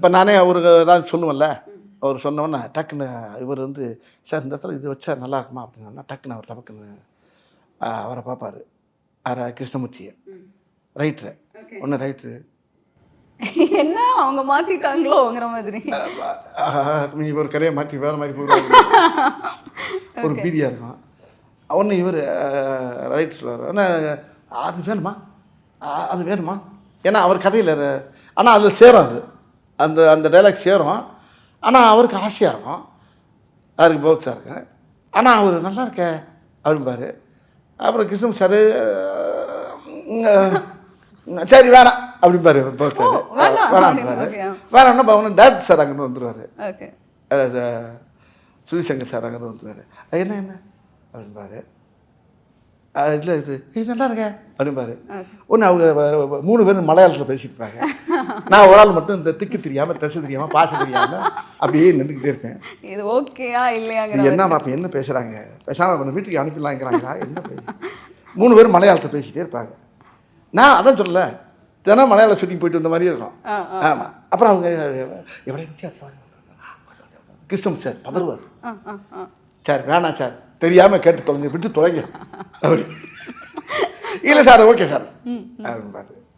இப்போ நானே அவருக்கு ஏதாவது சொல்லுவேன்ல. அவர் சொன்னோன்னே டக்குன்னு இவர் வந்து சார் இந்த இடத்துல இது வச்சா நல்லா இருக்குமா? அப்படின்னா டக்குன்னு அவர் டக்குன்னு ஆ, அவரை பார்ப்பாரு யார கிருஷ்ணமூர்த்தியை. ரைட்ரு ஒன்று ரைட்ரு என்ன? அவங்க மாத்திட்டாங்களோங்கிற மாதிரி. ஒரு கரையை மாற்றி வேறு மாதிரி போடுவாங்க ஒரு பீதியாக இருக்கும். ஒன்று இவர் ரைட்ரு ஆனால் அது வேணுமா? அது வேணுமா? ஏன்னா அவர் கதையில் ஆனால் அதில் சேரும் அது. அந்த அந்த டைலாக் சேரும். ஆனால் அவருக்கு ஆசையாக இருக்கும். அவருக்கு பௌத்ஸாக இருக்கு. ஆனால் அவர் நல்லா இருக்க அப்படிம்பாரு அப்புறம் கிருஷ்ணன் சார் சரி வேணாம் அப்படிம்பாரு வேணாம் வேணாம்பாரு. வேணாம்னா பவன் டேரக்டர் சார் அங்கேருந்து வந்துடுவார் சுவிசங்கர் சார் அங்கே வந்துருவாரு. என்ன என்ன? அப்படின்பாரு இல்லை இது இது நல்லா இருக்க அப்படின்பாரு ஒன்று அவங்க மூணு பேரும் மலையாளத்தில் பேசியிருப்பாங்க நான் ஒரு ஆள் மட்டும் இந்த திக்கு தெரியாமல் திசை தெரியாமல் பாச தெரியாமல் அப்படியே நின்றுக்கிட்டே இருக்கேன். இது ஓகேயா இது என்ன அப்போ என்ன பேசுகிறாங்க பேசாமல் நம்ம வீட்டுக்கு அனுப்பிடலாங்கிறாங்களா? என்ன மூணு பேரும் மலையாளத்தை பேசிகிட்டே இருப்பாங்க. நான் அதான் சொல்லல தினம் மலையாள ஷூட்டிங் போயிட்டு வந்த மாதிரியே இருக்கும். ஆ, ஆமாம் அப்புறம் அவங்க எவ்வளோ கிருஷ்ணன் சார் பதறுவார். ஆ சார் வேணாம் சார் தெரியாமல் கேட்டு தொலைங்க விட்டு தொலைங்க. அப்படி. இல்லை சார் ஓகே சார்.